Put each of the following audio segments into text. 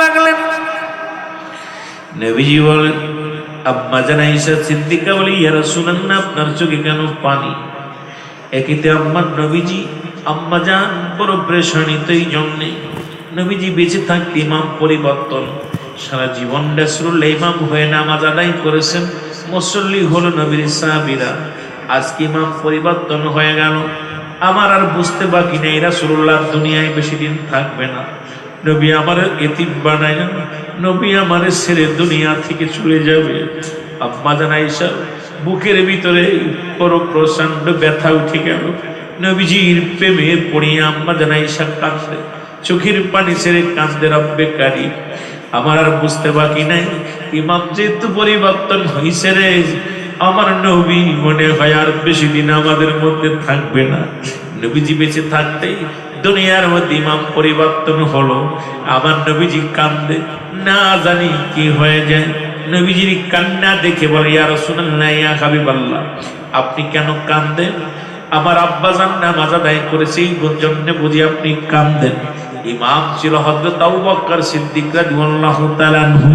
লাগলেন। নবীজি বলেন আয়েশা সিদ্দিকা বলি, ইয়া রাসূলুল্লাহ, আপনার চোখে কেন পানি? আম্মার নবীজি, আম্মা জান, বড় এই জন্যে। নবীজি বেঁচে থাকতে ইমাম পরিবর্তন। সারা জীবন রাসূলুল্লাহ ইমাম হয়ে নামাজ আদায় করেছেন, মুসল্লি হলো নবীর সাহাবীরা। আজকে ইমাম পরিবর্তন হয়ে গেল। আমার আর বুঝতে বাকি নেই, রাসূলুল্লাহ দুনিয়ায় বেশি দিন থাকবে না। নবী আমার এতিম বানায় না নবী আমার ছেড়ে দুনিয়া থেকে চলে যাবে। আম্মা জান আয়েশা বুকের ভিতরে বড় প্রচণ্ড ব্যথা উঠে গেল। নবীজির প্রেমে পড়িয়া আম্মা জান আয়েশা কাঁদে চোখের পানি ছেড়ে কান্দে রব্বে কারি। আমার আর বুঝতে বাকি নাই। ইমাম যেহেতু পরিবর্তন হয়েছে রে, আমার নবী মনে হয় আর বেশি দিন আমাদের মধ্যে থাকবে না। নবীজি বেঁচে থাকতেই দুনিয়ার মধ্যে ইমাম পরিবর্তন হলো। আমার নবীজি কান্দে, না জানি কি হয়ে যায়। নবীজির কান্না দেখে বলে, ইয়া রাসূলুল্লাহ, ইয়া হাবিবাল্লাহ, আপনি কেন কান্দেন? আমার আব্বা জান নামাজ আদায় করেছে, এই জন্য বুঝি আপনি কান্দেন। ইমাম ছিল হযরত আবু বকর সিদ্দিক রাদিয়াল্লাহু তাআলা আনহু।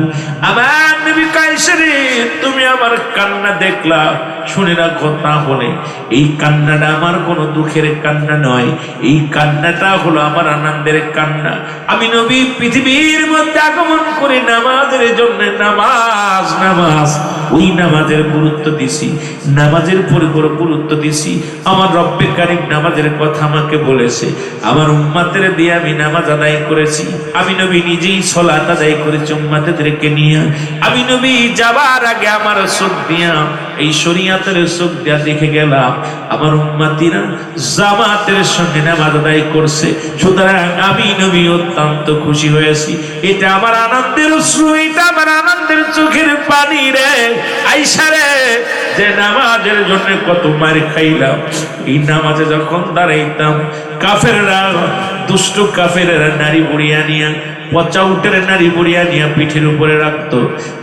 আমার নবী কায়সারে তুমি আমার কান্না দেখলা? শুনে রাখো তাহলে, এই কান্নাটা আমার কোনো দুঃখের কান্না নয়, এই কান্নাটা হলো আমার আনন্দের কান্না। আমি নবী পৃথিবীর মধ্যে আগমন করে নামাজের জন্য নামাজ নামাজ, ওই নামাজের গুরুত্ব দিছি, নামাজের পরে গুরুত্ব দিছি। আমার রব্বে নামাজের কথা আমাকে বলেছে, আমার উম্মাতের দিয়ে আমি নামাজ আদায় করেছি। আমি নবী নিজেই সলাত আদায় করেছি উম্মাতেদেরকে নিয়ে। আমি নবী যাবার আগে আমার চোখ দিয়া, এই শরিয়াতের চোখ দিয়া দেখে গেলাম, আমার উম্মাতিরা জামাতের সঙ্গে নামাজ আদায় করছে। সুতরাং আমি নবী অত্যন্ত খুশি হয়েছি। এটা আমার আনন্দের অশ্রু, এটা আমার আনন্দের চোখের পানি রে। আইসা রে, যে নামাজের জন্য কত মার খাইলাম। এই নামাজে যখন দাঁড়াইতাম, কাফেররা, দুষ্ট কাফেরেরা নারী বুড়িয়া নিয়া পচা উটের নারী পড়িয়া নিয়া পিঠের উপরে রাখত।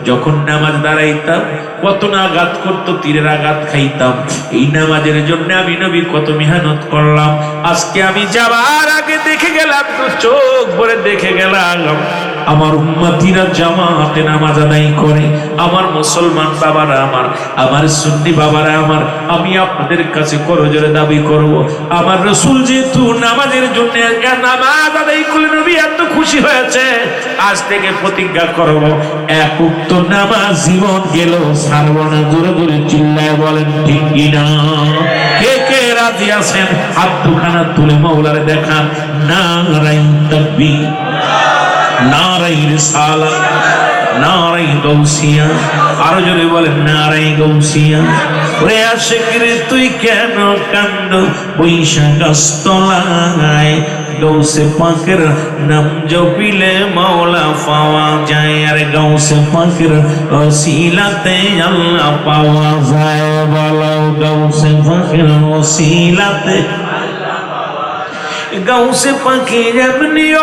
যখন নামাজ দাঁড়াইতাম, কত না আঘাত করতো, তীরের আঘাত খাইতাম। এই নামাজের জন্য আমি নবী কত মেহনত করলাম। আজকে আমি যাবার আগে দেখে গেলাম চোখ ভরে দেখে গেলাম। আমার উম্মাতিরা জামাতে নামাজ আদায় করে, আমার মুসলমান বাবারা আমার আমার সুন্নি বাবারা আমার, আমি আপনাদের কাছে করজোরে দাবি করব। আমার রসুল যেহেতু নামাজের জন্য নামাজ আদায় করলে নবী এত খুশি হয়েছে, আজ থেকে প্রতিজ্ঞা করব, এক উক্ত নামাজ জীবন গেল সারবনা জোরে জোরে চিল্লায় বলেন, ঠিক কিনা কে কে রাজি আছেন? হাত দুখানা তুলে মৌলারে দেখান না রাই তাকবীর। নারাই রিসালা, নারাই গৌসিয়া। আরও জোরে বলেন, নারাই গৌসিয়া। ওরে আশেকের, তুই কেন কান্দ? বৈশাখ গাছতলায় গৌসে পাকের নাম জপিলে মাওলা পাওয়া যায়। আর গৌসে পাকের ওসিলাতে আল্লাহ পাওয়া যায়। বলো গৌসে পাকের ওসিলাতে গৌসে পাখি যেমনি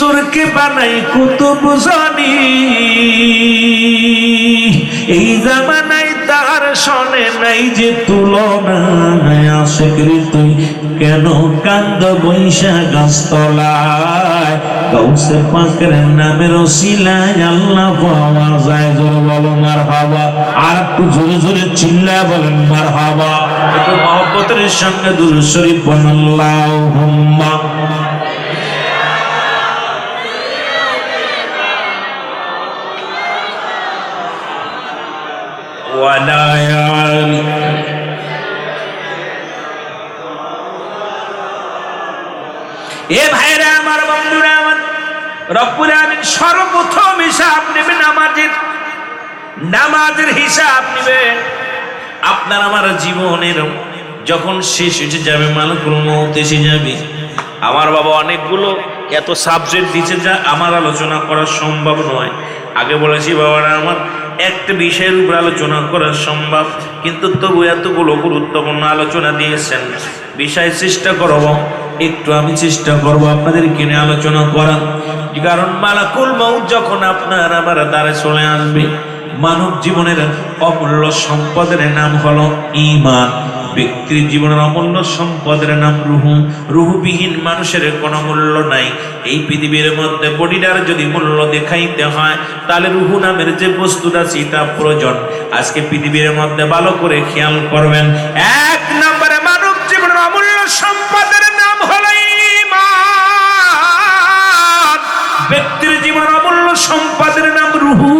সুরকে বানাই কুতুব জানি। এই জামানায় তার শোনে নাই যে তুলনা তুই কেন কান্দ বৈশা গাছতলায় গৌসে পাকের নামের ওসিলায় আল্লাহ পাওয়া যায় জোরে বলো মার হাবা আর একটু জোরে জোরে চিল্লায় বলেন মার হাবা একটু মহব্বতের সঙ্গে দূর শরীফ বনাল্লাহ হুম্মা রব্বুল আমিন সর্বপ্রথম হিসাব নেবে নামাজের নামাজের হিসাব নেবেন। আপনার আমার জীবনের যখন শেষ হয়ে যাবে, মালকুল মৌত এসে যাবে। আমার বাবা অনেকগুলো এত সাবজেক্ট দিচ্ছে যা আমার আলোচনা করা সম্ভব নয়। আগে বলেছি, বাবারা, আমার একটা বিষয়ের উপর আলোচনা করা সম্ভব, কিন্তু তবু এতগুলো গুরুত্বপূর্ণ আলোচনা দিয়েছেন। বিষয় চেষ্টা করব। একটু আমি চেষ্টা করব আপনাদের কিনে আলোচনা করা কারণ মালাকুল মৌত যখন আপনার আমার দ্বারে চলে আসবে, মানব জীবনের অমূল্য সম্পদের নাম হলো ঈমান। ব্যক্তির জীবনের অমূল্য সম্পদের নাম রুহু। রুহুবিহীন মানুষের কোনো মূল্য নাই। এই পৃথিবীর মধ্যে বডিটার যদি মূল্য দেখাইতে হয়, তাহলে রুহু নামের যে বস্তুটা সেটা প্রয়োজন। আজকে পৃথিবীর মধ্যে ভালো করে খেয়াল করবেন। এক নম্বরে ব্যক্তির জীবনের অমূল্য সম্পদের নাম রুহু।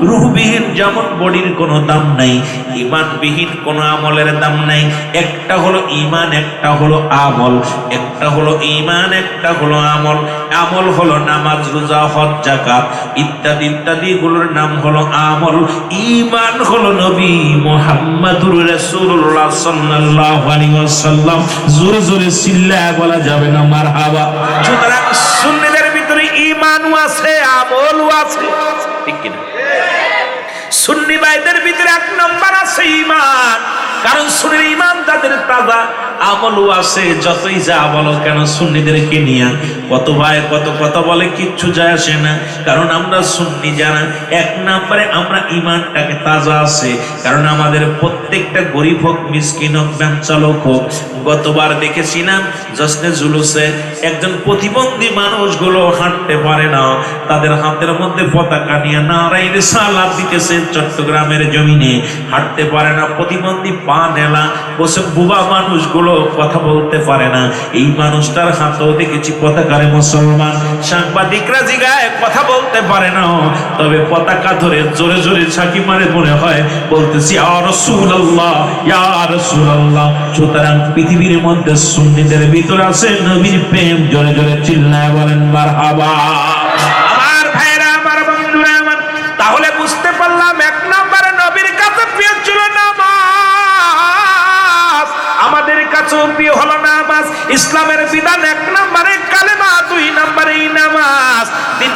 রুহবিহীন যেমন বডির কোনো দাম নাই ইমানবিহীন কোনো আমলের দাম নাই। একটা হলো ইমান একটা হলো আমল। একটা হলো ইমান একটা হলো আমল। আমল হলো নামাজ, রোজা, হজ জাকাত ইত্যাদি ইত্যাদি গুলোর নাম হলো আমল। ইমান হলো নবী মোহাম্মদুর রাসূলুল্লাহ সাল্লাল্লাহু আলাইহি ওয়াসাল্লাম। জোরে জোরে চিল্লায় বলা যাবে না, মারহাবা। সুতরাং সুন্নি ভাইদের ভিতরে এক নম্বর আছে ইমান কারণ সুন্নির ইমান তাদের তাজা, আমলও আছে, যতই যা বলো কেন সুন্নিদেরকে নিয়ে। কত ভাই, কত কথা বলে, কিচ্ছু যায় আসে না। কারণ আমরা সুন্নি জানা এক নম্বরে আমরা ইমানটাকে তাজা আছে। কারণ আমাদের প্রত্যেকটা গরিব হোক, মিসকিন হোক ব্যায়াম হোক, গতবার দেখেছিলাম জসনে জুলুসে একজন প্রতিবন্ধী মানুষগুলো হাঁটতে পারে না। তাদের হাতের মধ্যে পতাকা নিয়ে নারাই সালাদ দিতেছে চট্টগ্রামের জমিনে। হাঁটতে পারে না, প্রতিবন্ধী পা নেলা বসে বুবা মানুষগুলো কথা বলতে পারে না। এই মানুষটার হাতেও দেখেছি পতাকারে মুসলমান। সাংবাদিকরা জিগায় কথা বলতে পারে না। তবে পতাকা ধরে জোরে জোরে ছাকি মারে মনে হয়, বলতেছি সুতরাং পৃথিবীর মধ্যে সুন্নিদের ভিতরে আছে নবীর প্রেম। জোরে জোরে চিল্লায় বলেন, মারহাবা। আমার ভাইরা আমার বন্ধুরা, আমার তাহলে বুঝতে প্রিয় হলো নামাজ। ইসলামের বিধান এক নম্বরে কালেমা, দুই নম্বরে নামাজ। তিন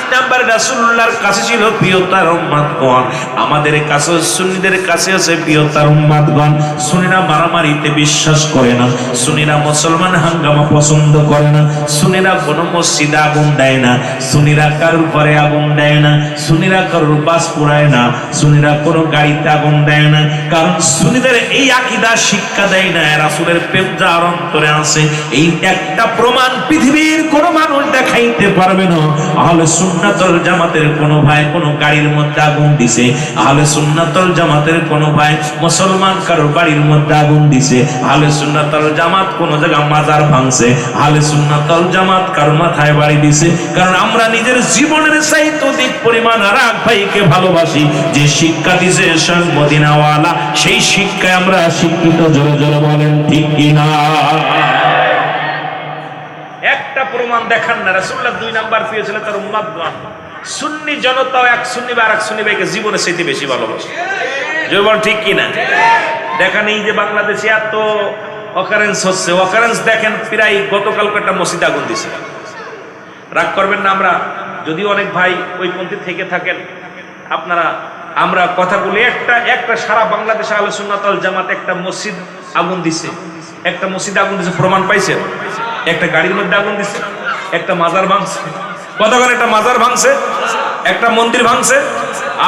কাছে ছিল প্রিয় তার উম্মতগণ আমাদের কাছে সুন্নিদের কাছে আছে প্রিয় তার উম্মতগণ সুন্নিরা মারামারিতে বিশ্বাস করে না। সুন্নিরা মুসলমান হাঙ্গামা পছন্দ করে না। সুন্নিরা কোনো মসজিদে আগুন দেয় না। সুন্নিরা কারোর ঘরে আগুন দেয় না। সুন্নিরা কারোর বাস পোড়ায় না। সুন্নিরা কোনো গাড়িতে আগুন দেয় না। কারণ সুন্নিদের এই আকীদা শিক্ষা দেয় না। রাসূলের প্রেম যার অন্তরে আছে। এই একটা প্রমাণ পৃথিবীর কোনো মানুষ দেখাইতে পারবে না। আহলে সুন্নাতুল জামাতের কোনো ভাই কোনো গাড়ির মধ্যে আগুন দিছে। আহলে সুন্নাতুল জামাতের কোনো ভাই মুসলমান বাড়ির মধ্যে আগুন দিছে। আহলে সুন্নাতুল জামাত কোন মাজার ভাঙছে। আহলে সুন্নাতুল জামাত কারোর মাথায় বাড়ি দিছে। কারণ আমরা নিজের জীবনের চাইতে অধিক পরিমাণ এক ভাইকে ভালোবাসি। যে শিক্ষা দিছে সেই শিক্ষায় আমরা শিক্ষিত। জোরে জোরে বলেন, ঠিক কিনা? একটা প্রমাণ দেখান না, রাসূলুল্লাহ দুই নাম্বার পেয়েছিল তার উম্মাদগণ সুন্নি জনতাও এক সুন্নি বা আর এক সুন্নি ভাইকে জীবনে চাইতে বেশি ভালোবাসে। জয় বল ঠিক কিনা দেখেন এই যে বাংলাদেশে এত অকারেন্স হচ্ছে অকারেন্স দেখেন প্রায় গতকাল একটা মসজিদ আগুন দিছে রাগ করবেন না আমরা যদি অনেক ভাই ওই পন্থী থেকে থাকেন, আপনারা, আমরা কথাগুলি একটা একটা সারা বাংলাদেশে আলোচনাতল জামাত একটা মসজিদ আগুন দিছে। একটা মসজিদে আগুন দিছে, প্রমাণ পাইছেন একটা গাড়ির মধ্যে আগুন দিছে, একটা মাজার ভাঙছে। কতক্ষণ একটা মাজার ভাঙছে, একটা মন্দির ভাঙছে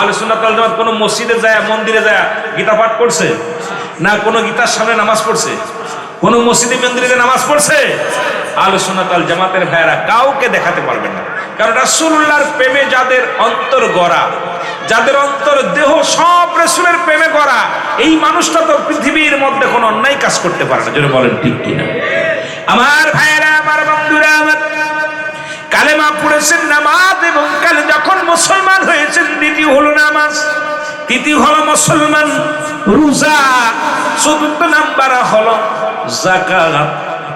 আলোচনাতল জামাত কোনো মসজিদে যায়, মন্দিরে যায়, গীতা পাঠ করছে, না কোনো গীতার সামনে নামাজ পড়ছে, কোন মসজিদে মন্দিরে নামাজ পড়ছে? আলোচনাতাল জামাতের ভাইয়েরা কাউকে দেখাতে পারবেন না। কারণ রাসূলুল্লাহর প্রেমে যাদের অন্তর গড়া যাদের অন্তর দেহ সব রসুলের প্রেমে করা এই মানুষটা তো পৃথিবীর মধ্যে কোনো অন্যায় কাজ করতে পারে না। বলেন, ঠিক কিনা? আমার ভাইয়েরা, আমার বন্ধুরা, আমার কালেমা পড়েছেন নামাজ এবং কালে যখন মুসলমান হয়েছেন, দ্বিতীয় হলো নামাজ। তৃতীয় হলো মুসলমান, রোজা। চতুর্থ নাম্বার হলো জাকাত।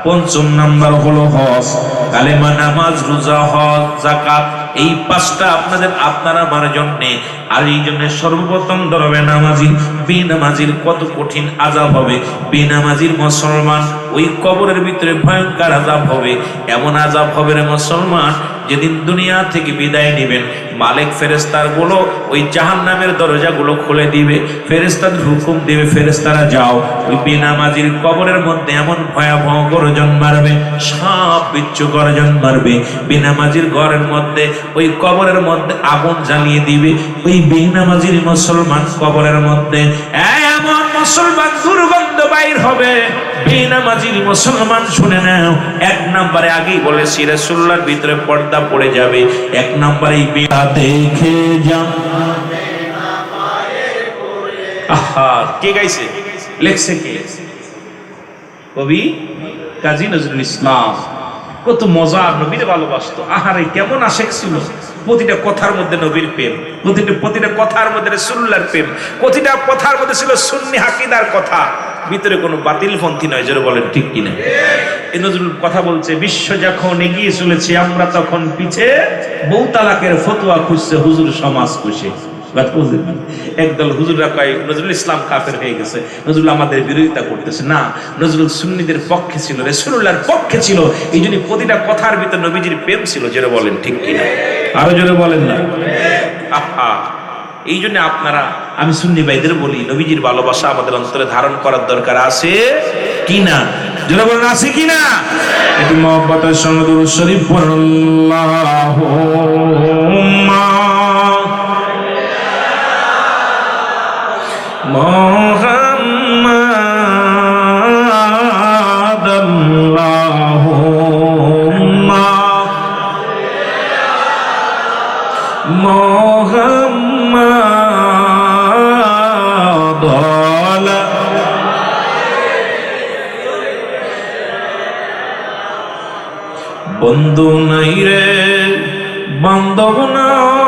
পঞ্চম নাম্বার হলো হজ। কালেমা নামাজ, রোজা, হজ, জাকাত। এই পাঁচটা আপনাদের আপনার আমার জন্যে আর এই জন্য সর্বপ্রথম ধরবে নামাজি, বেনামাজির কত কঠিন আজাব হবে? বেনামাজির মুসলমান ওই কবরের ভিতরে ভয়ঙ্কর আজাব হবে। এমন আজাব হবে রে মুসলমান, যেদিন দুনিয়া থেকে বিদায় নেবেন। মালিক ফেরেস্তারগুলো ওই জাহান নামের দরজাগুলো খুলে দিবে ফেরেস্তাদের হুকুম দিবে ফেরেস্তারা যাও। ওই বেনামাজির কবরের মধ্যে এমন ভয়াবহ গর্জন মারবে সাপ বিচ্ছু গর্জন মারবে। বেনামাজির ঘরের মধ্যে, ওই কবরের মধ্যে আগুন জ্বালিয়ে দিবে। ওই বেনামাজির মুসলমান কবরের মধ্যে এমন মুসলমান বাইর হবে। বেনামাজির মুসলমান শুনে নাও, এক নম্বরে আগেই বলেছি রসুল্লার ভিতরে পর্দা পড়ে যাবে। এক নম্বরে দেখে যা। আহা, কে গাইছে? লেখছে কে? কবি নজরুল ইসলাম। কত মজা নবীর ভালোবাসতো। আহারে, কেমন প্রতিটা কথার মধ্যে নবীর প্রেম। প্রতিটা প্রতিটা কথার মধ্যে প্রেম। প্রতিটা কথার মধ্যে ছিল সুন্নি হাকিদার কথা। ভিতরে কোনো বাতিল পন্থী নয় যেটা বলেন, ঠিক কিনা? এই নজরুল কথা বলছে, বিশ্ব যখন এগিয়ে চলেছে, আমরা তখন পিছে বউ তালাকের ফতুয়া খুঁজছে, হুজুর সমাজ খুশি। একদল হুজুররা কয়, নজরুল ইসলাম কাফের হয়ে গেছে, নজরুল আমাদের বিরোধিতা করতেছে। না, নজরুল সুন্নিদের পক্ষে ছিল রেসুল্লাহর পক্ষে ছিল, এই জন্য প্রতিটা কথার ভিতর নবীজির প্রেম ছিল যেটা বলেন, ঠিক কিনা? আরও জোরে বলেন না? আহা, এই জন্য আপনারা আমি সুন্নি ভাইদের বলি, নবীজির ভালোবাসা আমাদের অন্তরে ধারণ করার দরকার আছে কি না যেটা বলেন, আছে কি না একটু মহব্বতের সঙ্গে শরীফ পড়ুন। Oh no.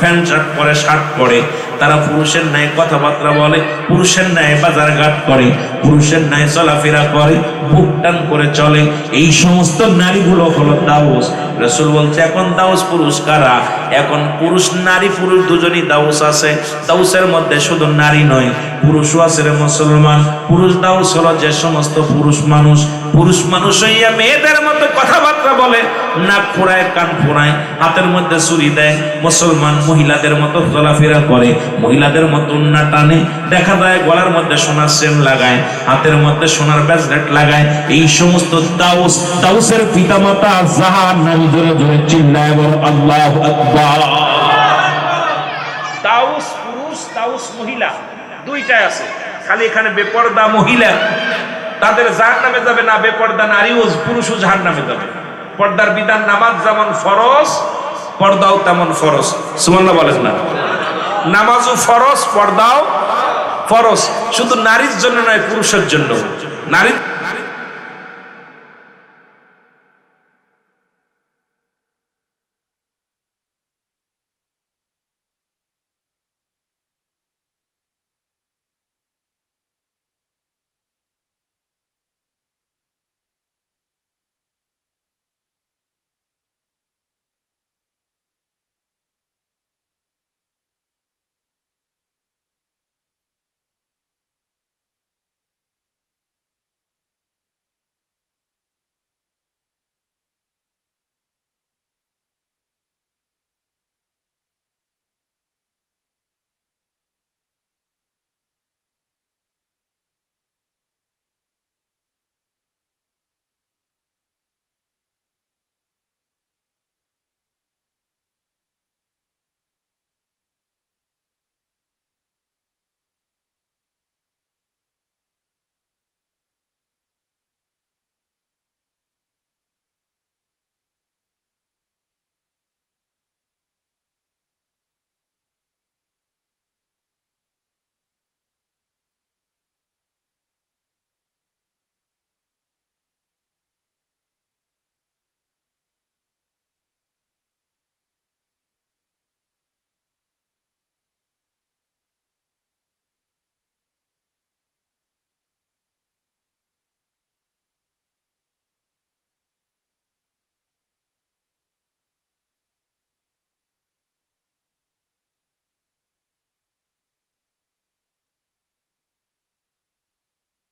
প্যান্ট শার্ট পরে শার্ট পরে, তারা পুরুষের ন্যায় কথাবার্তা বলে, পুরুষের ন্যায় বাজার ঘাট করে, পুরুষের ন্যায় চলাফেরা করে, বুক টান করে চলে। এই সমস্ত নারীগুলো হলো দাউস। রসুল বলছে, এখন দাউস পুরুষ কারা? এখন পুরুষ, নারী, পুরুষ দুজনই দাউস আছে। দাউসের মধ্যে শুধু নারী নয় পুরুষও আছে রে মুসলমান পুরুষ দাউস হলো যে সমস্ত পুরুষ মানুষ। পুরুষ মানুষ হইয়া মেয়েদের মতো কথাবার্তা বলে, নাক ফোড়ায় কান ফোড়ায় হাতের মধ্যে ছুরি দেয়, মুসলমান মহিলাদের মতো চলাফেরা করে, মহিলাদের মতো উন্না টানে। দেখা যায় গলার মধ্যে সোনার সেন লাগায়, হাতের মধ্যে সোনার ব্যাসলেট লাগায়। এই সমস্ত দাউস, দাউসের পিতামাতা জাহান নামে জোরে জোরে চিল্লায় বল, আল্লাহ আকবার। দাউস পুরুষ, দাউস মহিলা। দুইটাই আছে। খালি এখানে বেপর্দা মহিলা, তাদের জাহান নামে যাবে না বেপর্দা নারীও পুরুষও জাহান নামে যাবে। পর্দার বিধান নামাজ যেমন ফরজ, পর্দাও তেমন ফরজ। সুমান্না বলেন না। নামাজও ফরজ, পর্দাও ফরজ। শুধু নারীর জন্য নয়, পুরুষের জন্য। নারীর